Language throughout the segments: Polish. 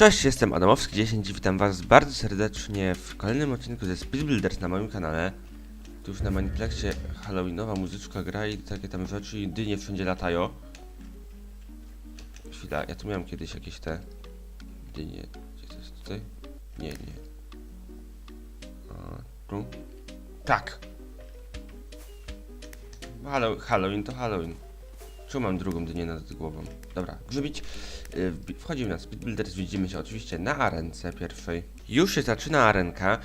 Cześć, jestem Adamowski10 i witam was bardzo serdecznie w kolejnym odcinku ze Speed Builders na moim kanale. Tu już na Maniplexie halloweenowa muzyczka gra i takie tam rzeczy i dynie wszędzie latają. Chwila, ja tu miałem kiedyś jakieś te dynie. Gdzie to jest tutaj? Nie, nie. A, tu? Tak! Hallow Halloween to Halloween. Czemu mam drugą dynię nad głową? Dobra, grzybić. Y, Wchodzimy na Speed Builders, widzimy się oczywiście na arence pierwszej. Już się zaczyna arenka.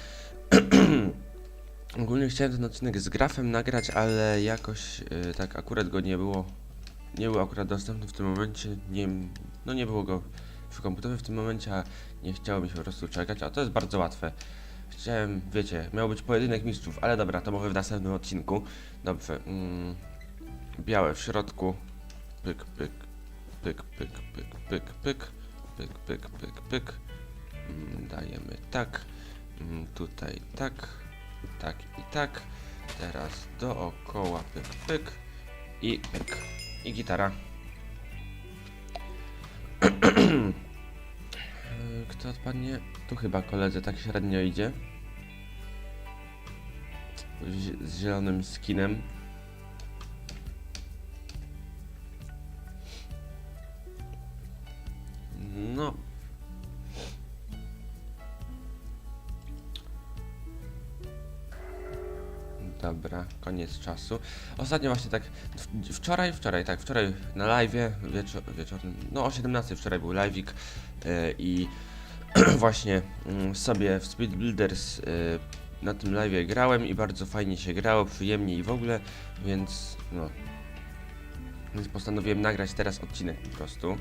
Ogólnie chciałem ten odcinek z grafem nagrać, ale jakoś y, tak akurat go nie było. Nie był akurat dostępny w tym momencie. Nie, no nie było go w komputerze w tym momencie, a nie chciało mi się po prostu czekać, a to jest bardzo łatwe. Chciałem, wiecie, miał być pojedynek mistrzów, ale dobra, to może w następnym odcinku. Dobrze. Mm, białe w środku. Pyk, pyk, pyk, pyk, pyk, pyk, pyk, pyk, pyk, pyk, pyk. Mm, Dajemy tak, Mm, tutaj tak, tak i tak. Teraz dookoła pyk, pyk i pyk. I gitara. Kto odpadnie? Tu chyba koledze tak średnio idzie. Z zielonym skinem. Koniec czasu. Ostatnio właśnie tak, wczoraj, wczoraj, tak, wczoraj na live, wieczor, wieczornym, no o 17 wczoraj był live'ik yy, i właśnie mm, sobie w Speed Builders yy, na tym live grałem i bardzo fajnie się grało, przyjemnie i w ogóle, więc no. Więc postanowiłem nagrać teraz odcinek po prostu.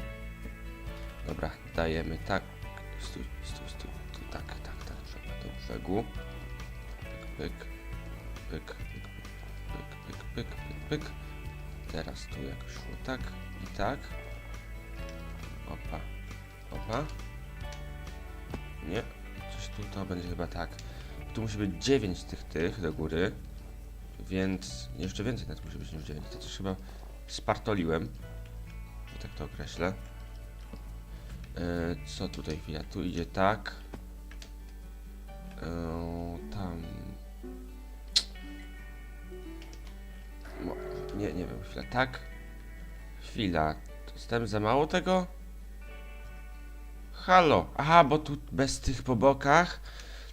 Dobra, dajemy tak. Stój, stój, stój. Tak, tak, tak, trzeba do brzegu. Pyk, pyk, pyk, pyk, pyk, pyk. Teraz tu jak szło tak i tak. Opa, opa. Nie, coś tu to będzie chyba tak. Tu musi być 9 tych tych do góry. Więc jeszcze więcej nawet musi być niż 9. To coś chyba spartoliłem. Tak to określę. E, co tutaj chwila? Tu idzie tak. E, tam. Nie, nie wiem, chwila. Tak. Chwila. Dostałem za mało tego? Halo. Aha, bo tu bez tych po bokach.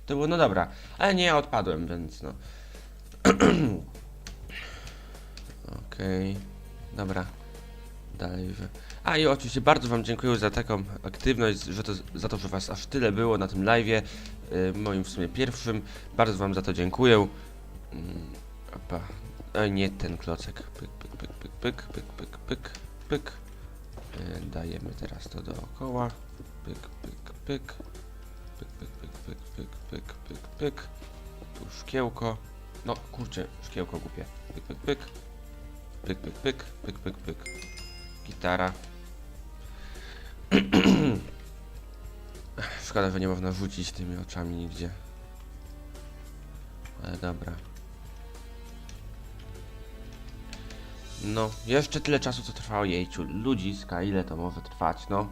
To było, no dobra. Ale nie, ja odpadłem, więc no. Okej. Dobra. Dalej. A i oczywiście bardzo Wam dziękuję za taką aktywność, że to, za to, że Was aż tyle było na tym live'ie, y, moim w sumie pierwszym. Bardzo Wam za to dziękuję. Mm, Opa. A nie ten klocek. Pyk, pyk, pyk, pyk, pyk, pyk, pyk, pyk, pyk. Y, Dajemy teraz to dookoła. Pyk, pyk, pyk. Pyk, pyk, pyk, pyk, pyk, pyk, pyk, pyk. Tu szkiełko. No kurczę, szkiełko głupie. Pyk, pyk, pyk. Pyk, pyk, pyk, pyk, pyk, pyk. Gitara. Szkoda, że nie można rzucić tymi oczami nigdzie. Ale dobra. No, jeszcze tyle czasu co trwało jejciu. Ludziska, ile to może trwać, no?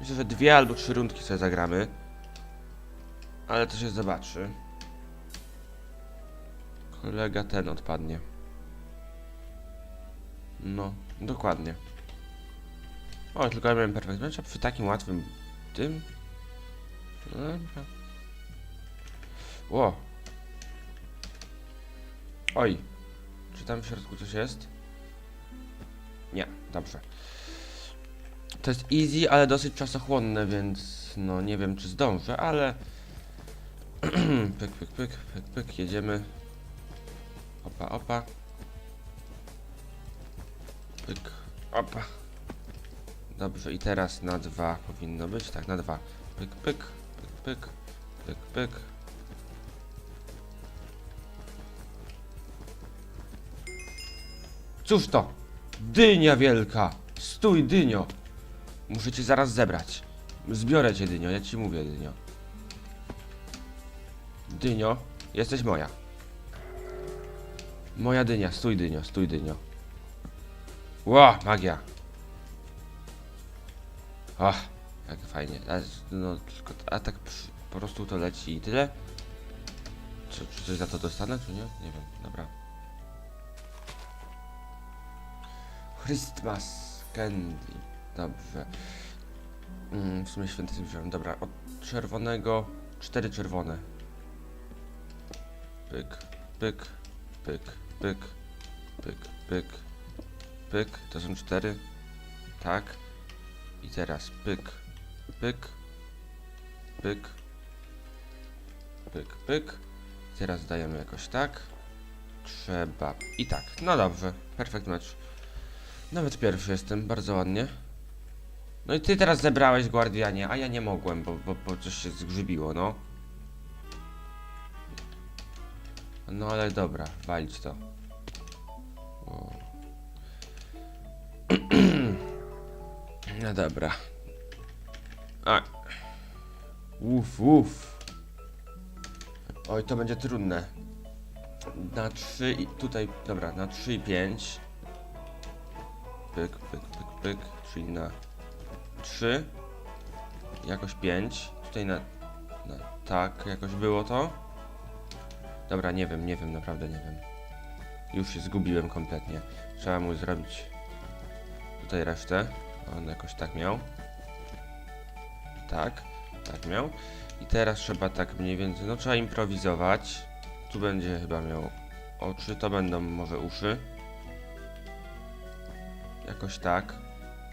Myślę, że dwie albo trzy rundki sobie zagramy. Ale to się zobaczy. Kolega ten odpadnie. No, dokładnie. O, tylko ja miałem perfekt mecz, przy takim łatwym tym. Ło. Oj. Czy tam w środku coś jest? Nie, dobrze. To jest easy, ale dosyć czasochłonne, więc no nie wiem czy zdążę, ale pyk, pyk, pyk, pyk, pyk, jedziemy. Opa, opa. Pyk, opa. Dobrze, i teraz na dwa powinno być, tak, na dwa. Pyk, pyk, pyk, pyk, pyk, pyk. Cóż to? Dynia wielka! Stój, dynio! Muszę cię zaraz zebrać. Zbiorę cię, dynio, ja ci mówię, dynio. Dynio, jesteś moja. Moja dynia, stój, dynio, stój, dynio. Ło, magia. Ach, Jak fajnie. A, no, tylko, a tak przy, po prostu to leci i tyle? Czy, czy coś za to dostanę, czy nie? Nie wiem, dobra. Christmas candy. Dobrze. Mm, w sumie święty wziąłem. Dobra, od czerwonego cztery czerwone. Pyk, pyk, pyk, pyk, pyk, pyk, pyk. To są cztery. Tak. I teraz pyk, pyk, pyk, pyk, pyk. Teraz dajemy jakoś tak. Trzeba. I tak. No dobrze. Perfekt mecz. Nawet pierwszy jestem, bardzo ładnie. No i ty teraz zebrałeś Guardianie, a ja nie mogłem, bo, bo, bo coś się zgrzybiło, no. No ale dobra, walić to. No dobra. A. Uf, uf. Oj, to będzie trudne. Na 3 i tutaj, dobra, na 3 i 5. Pyk, pyk, pyk, pyk, czyli na 3. Jakoś 5. Tutaj na, na tak, jakoś było to. Dobra, nie wiem, nie wiem, naprawdę nie wiem. Już się zgubiłem kompletnie. Trzeba mu zrobić tutaj resztę. On jakoś tak miał. Tak, tak miał. I teraz trzeba tak mniej więcej, no trzeba improwizować. Tu będzie chyba miał oczy, to będą może uszy. Jakoś tak.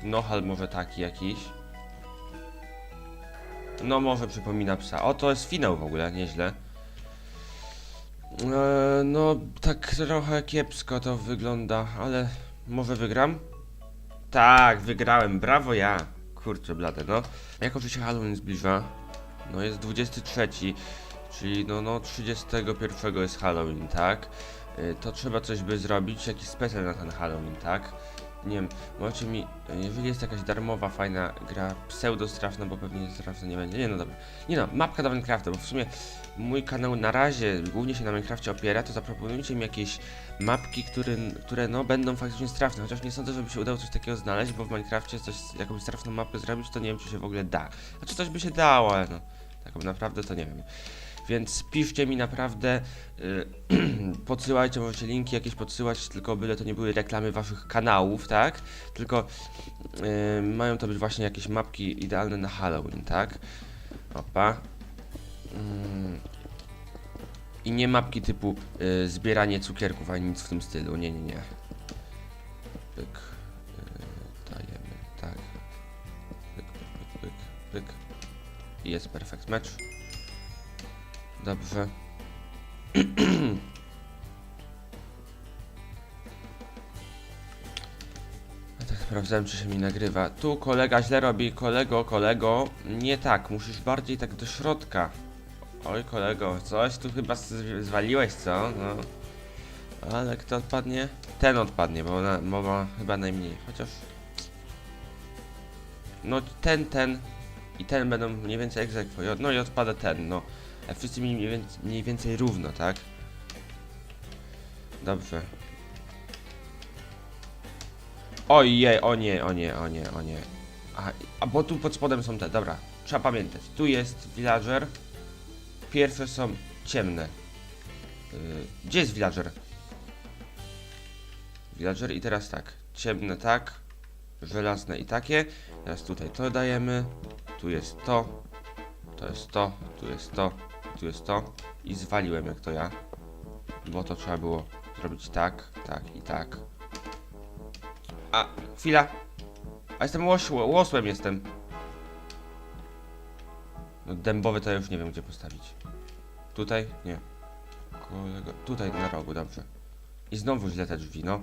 Nohal może taki jakiś. No może przypomina psa. O, to jest finał w ogóle, nieźle. Eee, no, tak trochę kiepsko to wygląda, ale może wygram? Tak, wygrałem, brawo ja. Kurczę blade, no. Jako, że się Halloween zbliża, no jest 23, czyli no, no 31 jest Halloween, tak? Y, To trzeba coś by zrobić, jakiś specjal na ten Halloween, tak? Nie wiem, możecie mi, jeżeli jest jakaś darmowa, fajna gra, pseudo straszna, bo pewnie straszna nie będzie, nie no dobra. Nie no, mapka do Minecrafta, bo w sumie mój kanał na razie głównie się na Minecrafcie opiera, to zaproponujcie mi jakieś mapki, które, które no będą faktycznie straszne, chociaż nie sądzę, żeby się udało coś takiego znaleźć, bo w Minecrafcie coś, jakąś straszną mapkę zrobić, to nie wiem, czy się w ogóle da. Znaczy coś by się dało, ale no, tak naprawdę to nie wiem. Więc piszcie mi naprawdę, y, podsyłajcie, możecie linki jakieś podsyłać, tylko byle to nie były reklamy waszych kanałów, tak? Tylko y, mają to być właśnie jakieś mapki idealne na Halloween, tak? Opa. Mm. I nie mapki typu y, zbieranie cukierków, ani nic w tym stylu, nie, nie, nie. Pyk. Y, dajemy, tak. Pyk, pyk, pyk, pyk. I jest perfekt mecz. Dobrze. A tak sprawdzałem, czy się mi nagrywa. Tu kolega źle robi. Kolego, kolego. Nie tak, musisz bardziej tak do środka. Oj, kolego, coś tu chyba zwaliłeś, co? No. Ale kto odpadnie? Ten odpadnie, bo ma chyba najmniej. Chociaż. No, ten, ten i ten będą mniej więcej egzekwo. No i odpada ten, no. A wszyscy mieli mniej więcej, równo, tak? Dobrze. Ojej, o nie, o nie, o nie, o nie. A, a bo tu pod spodem są te, dobra. Trzeba pamiętać. Tu jest villager. Pierwsze są ciemne. Yy, gdzie jest villager? Villager i teraz tak. Ciemne tak. Żelazne i takie. Teraz tutaj to dajemy. Tu jest to. To jest to. Tu jest to. Tu jest to. I zwaliłem jak to ja. Bo to trzeba było zrobić tak, tak i tak. A, chwila. A jestem łosłem jestem. No dębowy to ja już nie wiem gdzie postawić. Tutaj? Nie. Kolego. Tutaj na rogu, dobrze. I znowu źle te drzwi, no.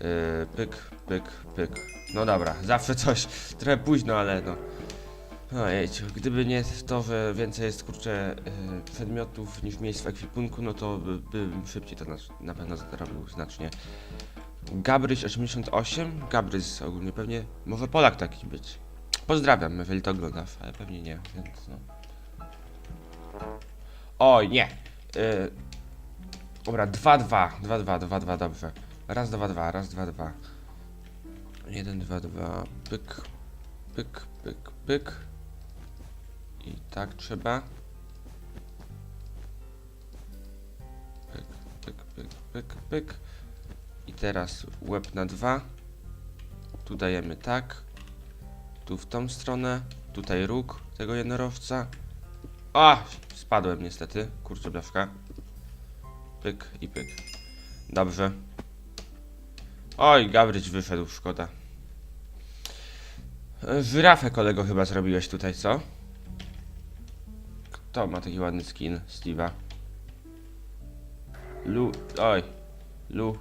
Yy, pyk, pyk, pyk. No dobra, zawsze coś. Trochę późno, ale no. Ojejciu, gdyby nie to, że więcej jest kurczę yy, przedmiotów niż miejsc w ekwipunku, no to by, bym szybciej to na, na pewno zrobił znacznie. Gabryś 88? Gabrys ogólnie pewnie. Może Polak taki być. Pozdrawiam, jeżeli to oglądasz, ale pewnie nie, więc no. Oj, nie. Yy, dobra, 2-2, 2-2, 2-2, dobrze. Raz, dwa, dwa, raz, dwa, dwa. Jeden, dwa, dwa, pyk, pyk, pyk, pyk. I tak trzeba. Pyk, pyk, pyk, pyk, pyk. I teraz łeb na dwa. Tu dajemy tak. Tu w tą stronę. Tutaj róg tego jednorożca. A! Spadłem niestety. Kurczę blaszka. Pyk i pyk. Dobrze. Oj, Gabryć wyszedł, szkoda. Żyrafę kolego chyba zrobiłeś tutaj, co? Kto ma taki ładny skin Steve'a? Lu... Oj. Lu...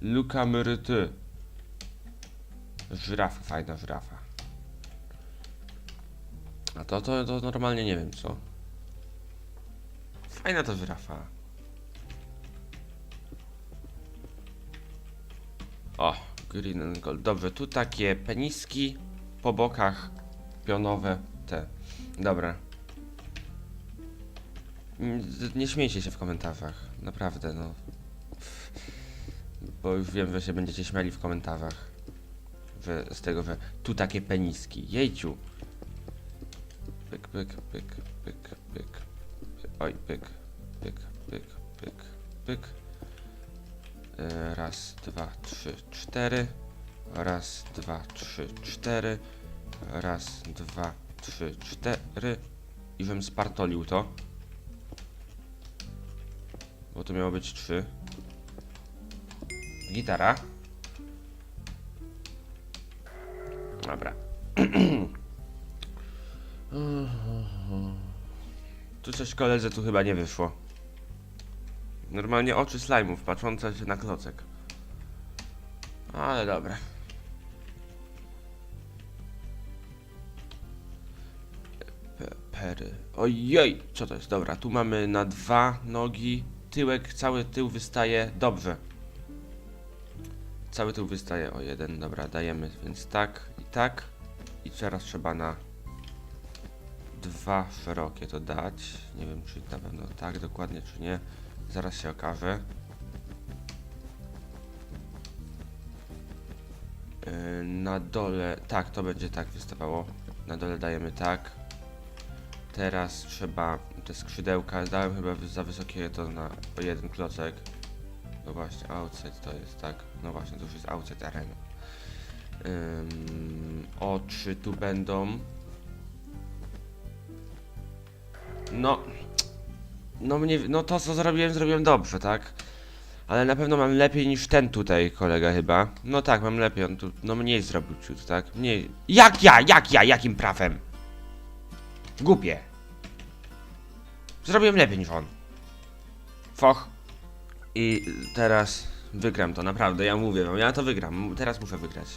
Luka Myryty. Żyrafa, fajna żyrafa. A to, to, to normalnie nie wiem, co? Fajna to żyrafa. O, green and gold. Dobrze, tu takie peniski po bokach pionowe te. Dobra. Mm, Nie śmiejcie się w komentarzach. Naprawdę, no. Bo już wiem, że się będziecie śmiali w komentarzach. Że z tego, że tu takie peniski. Jejciu. Pyk, pyk, pyk, pyk, pyk. Oj, pyk, pyk, pyk, pyk, pyk. E, Raz, dwa, trzy, cztery. Raz, dwa, trzy, cztery. Raz, dwa, trzy, cztery. I żem spartolił to. Bo to miało być trzy. Gitara. Dobra. Tu coś koledze tu chyba nie wyszło. Normalnie oczy slajmów patrzące się na klocek. Ale dobra. Pe- Pery. Ojej, co to jest? Dobra, tu mamy na dwa nogi. Tyłek, cały tył wystaje. Dobrze. Cały tył wystaje o jeden. Dobra, dajemy. Więc tak i tak. I teraz trzeba na dwa szerokie to dać. Nie wiem, czy na pewno tak dokładnie, czy nie. Zaraz się okaże. Yy, Na dole, tak, to będzie tak wystawało. Na dole dajemy tak. Teraz trzeba te skrzydełka, dałem chyba za wysokie to na jeden klocek. No właśnie, outside to jest tak. No właśnie, to już jest outside arena. Ym, oczy tu będą. No, no mnie, no to co zrobiłem, zrobiłem dobrze, tak? Ale na pewno mam lepiej niż ten tutaj kolega chyba. No tak, mam lepiej, on tu, no mniej zrobił ciut, tak? Mniej. Jak ja, jak ja, jakim prawem? Głupie. Zrobiłem lepiej niż on. Foch. I teraz wygram to, naprawdę, ja mówię wam, ja to wygram, teraz muszę wygrać.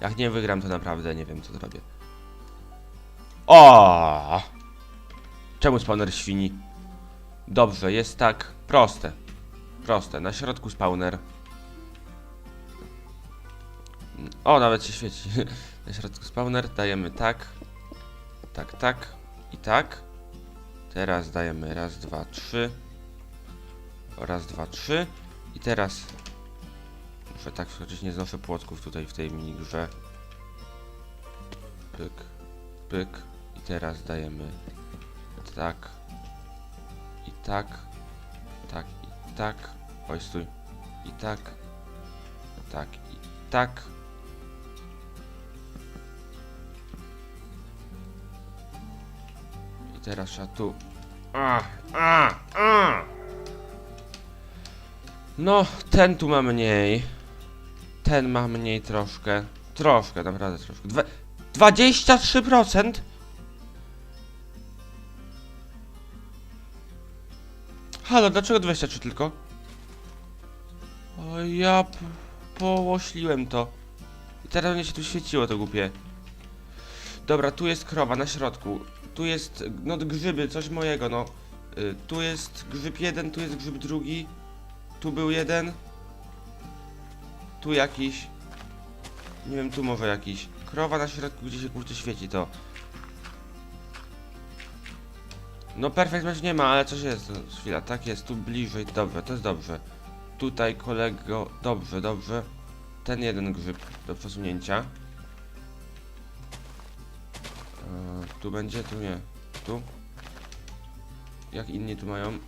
Jak nie wygram, to naprawdę nie wiem co zrobię. O! Czemu spawner świni? Dobrze, jest tak proste. Proste, na środku spawner. O, nawet się świeci. na środku spawner dajemy tak. Tak, tak i tak. Teraz dajemy raz, dwa, trzy. Raz, dwa, trzy. I teraz muszę tak wskoczyć, nie znoszę płotków tutaj w tej minigrze. Pyk, pyk. I teraz dajemy tak i tak, tak i tak, oj stój, i tak, tak i tak. Teraz trzeba tu. A, a, a. No, ten tu ma mniej. Ten ma mniej troszkę. Troszkę, naprawdę troszkę. Dwa, 23%? Halo, dlaczego 23 tylko? O, ja połośliłem to. I teraz mnie się tu świeciło to głupie. Dobra, tu jest krowa na środku. Tu jest, no grzyby, coś mojego, no. Y, tu jest grzyb jeden, tu jest grzyb drugi. Tu był jeden. Tu jakiś. Nie wiem, tu może jakiś. Krowa na środku, gdzie się kurczę świeci to. No perfekt match nie ma, ale coś jest. No, Chwila, tak jest, tu bliżej, dobrze, to jest dobrze. Tutaj kolego, dobrze, dobrze. Ten jeden grzyb do przesunięcia. Tu będzie, tu nie. Tu? Jak inni tu mają?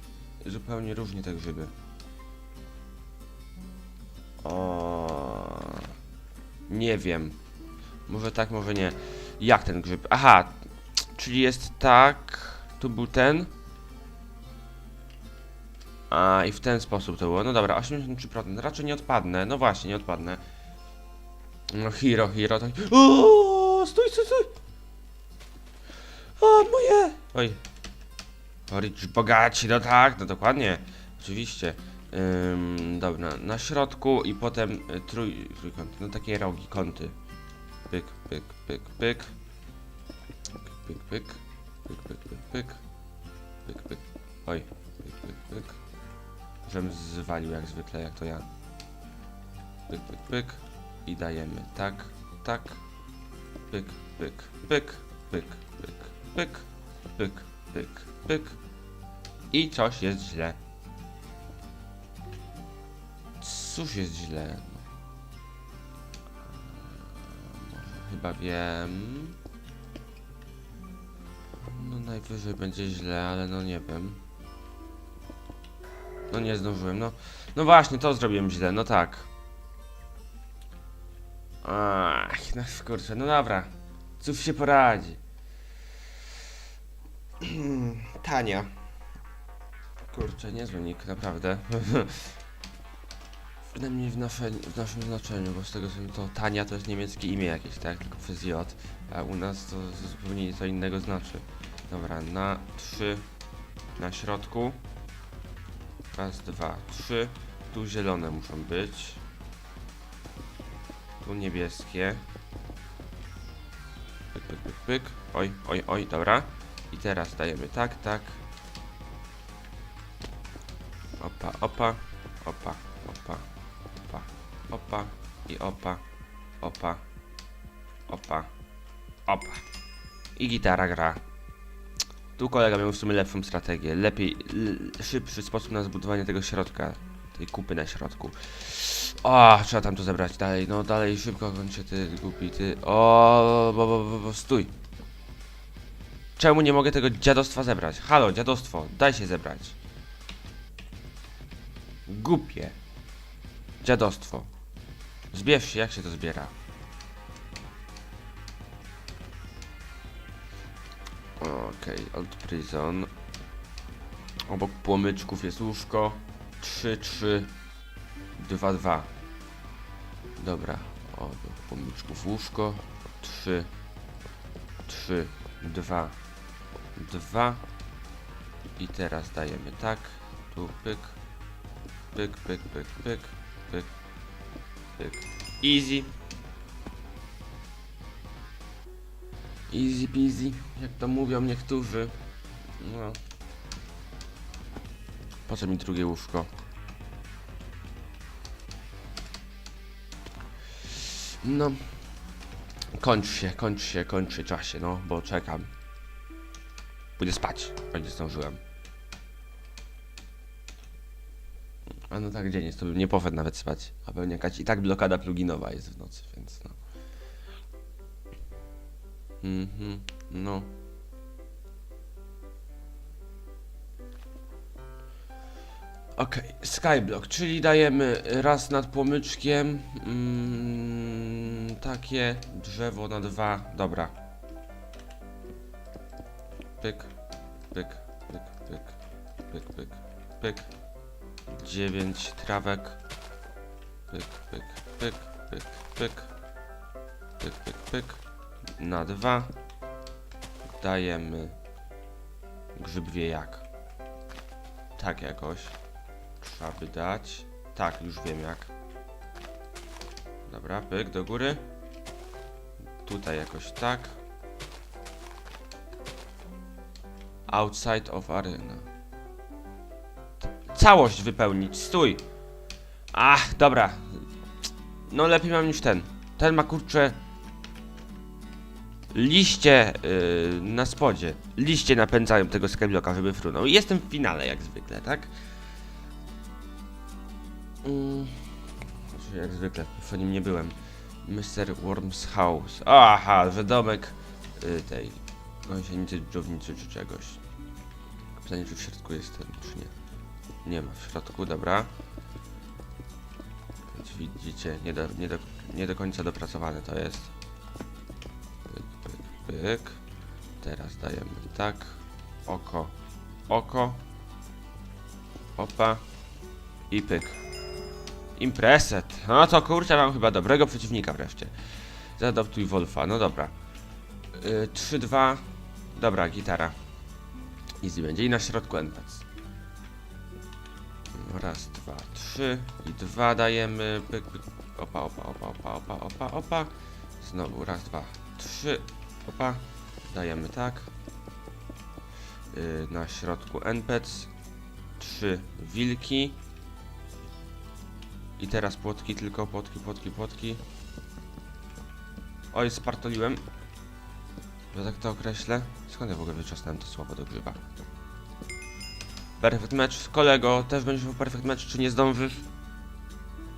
Zupełnie różnie te grzyby. O, nie wiem. Może tak, może nie. Jak ten grzyb? Aha, czyli jest tak. Tu był ten. A i w ten sposób to było. No dobra, 83%. Raczej nie odpadnę. No właśnie, nie odpadnę. No hero, hero, tak. O, stój, stój, stój! O, moje! Oj. Rich bogaci, no tak, no dokładnie. Oczywiście. Ym, dobra, na środku i potem y, trój, trójkąt, no takie rogi, kąty. Pyk, pyk, pyk. Pyk, pyk, pyk, pyk, pyk, pyk, pyk. Pyk, pyk. Oj, pyk, pyk, pyk. Żem zwalił jak zwykle, jak to ja. Pyk, pyk, pyk. I dajemy tak, tak. Pyk, pyk, pyk, pyk, pyk, pyk, pyk, pyk, pyk. I coś jest źle. Cóż jest źle? Może chyba wiem. No najwyżej będzie źle, ale no nie wiem. No nie zdążyłem, no. No właśnie, to zrobiłem źle, no tak. Ach, no kurczę, no dobra. Cóż się poradzi. Tania. Kurczę, niezły nick, naprawdę. Przynajmniej w, w naszym znaczeniu, bo z tego co to Tania to jest niemieckie imię jakieś, tak? Tylko przez J. A u nas to zupełnie co innego znaczy. Dobra, na trzy na środku. Raz, dwa, trzy. Tu zielone muszą być. Tu niebieskie. Pyk, pyk, pyk, pyk. Oj, oj, oj, dobra. Teraz dajemy tak, tak. Opa, opa, opa, opa, opa, opa i opa, opa, opa, opa. I gitara gra. Tu kolega miał w sumie lepszą strategię. Lepiej, szybszy sposób na zbudowanie tego środka. Tej kupy na środku. O, trzeba tam to zebrać dalej. No dalej, szybko kończę ty głupi, ty. O, bo, bo, bo, bo, stój. Czemu nie mogę tego dziadostwa zebrać? Halo, dziadostwo, daj się zebrać. Głupie. Dziadostwo. Zbierz się, jak się to zbiera? Okej, Old Prison. Obok płomyczków jest łóżko. 3, 3, 2, 2. Dobra, obok płomyczków łóżko. 3, 3, 2, 2. I teraz dajemy tak. Tu pyk. Pyk, pyk, pyk, pyk, pyk, pyk. Easy. Easy peasy, jak to mówią niektórzy. No. Po co mi drugie łóżko? No. Kończ się, kończ się, kończ się czasie, no, bo czekam. Pójdę spać, bo nie zdążyłem. A no tak, dzień jest, to bym nie poszedł nawet spać. A pewnie jakaś i tak blokada pluginowa jest w nocy, więc no. Mhm, no. Okej, skyblock, czyli dajemy raz nad płomyczkiem mm, takie drzewo na dwa, dobra. Pyk, pyk, pyk, pyk, pyk, pyk, pyk. Dziewięć trawek. Pyk, pyk, pyk, pyk, pyk. Pyk, pyk, pyk. Na dwa. Dajemy grzyb wie jak. Tak jakoś. Trzeba by dać. Tak, już wiem jak. Dobra, pyk do góry. Tutaj jakoś tak. Outside of arena. Całość wypełnić, stój! Ach, dobra. No lepiej mam niż ten. Ten ma kurczę. Liście yy, na spodzie. Liście napędzają tego skyblocka, żeby frunął. Jestem w finale jak zwykle, tak? Mm. Jak zwykle, w nim nie byłem. Mr. Worm's House. Aha, że domek y, tej Gąsienicy, dżownicy czy czegoś. Pytanie, czy w środku jest ten, czy nie. Nie ma w środku, dobra. Więc widzicie, nie do, nie do, nie do końca dopracowane to jest. Pyk, pyk, pyk. Teraz dajemy tak. Oko, oko. Opa. I pyk. Impreset. No to kurczę, mam chyba dobrego przeciwnika wreszcie. Zaadoptuj Wolfa, no dobra. Yy, 3-2. Dobra, gitara. Easy będzie. I na środku NPC. Raz, dwa, trzy. I dwa dajemy. Pyk, pyk. Opa, opa, opa, opa, opa, opa, opa. Znowu raz, dwa, trzy. Opa. Dajemy tak. Yy, na środku NPC. Trzy wilki. I teraz płotki, tylko płotki, płotki, płotki. Oj, spartoliłem. Że tak to określę. Skąd ja w ogóle wyczesnąłem to słowo do grzyba? Perfect match. Kolego, też będziesz miał perfect match, czy nie zdążysz?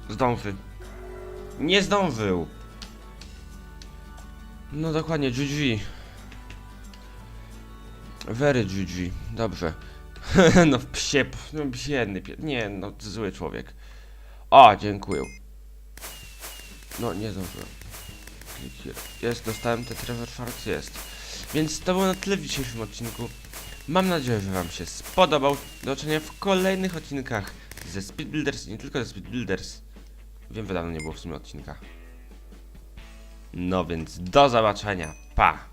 Zdąży. Nie zdążył! No dokładnie, GG. Very GG. Dobrze. no psie, no biedny pie... Nie, no zły człowiek. O, dziękuję. No, nie zdążyłem. Jest, dostałem te Trevor Sharks, jest. Więc to było na tyle w dzisiejszym odcinku. Mam nadzieję, że Wam się spodobał. Do zobaczenia w kolejnych odcinkach ze Speed Builders i nie tylko ze Speed Builders. Wiem, że nie było w sumie odcinka. No więc do zobaczenia. Pa!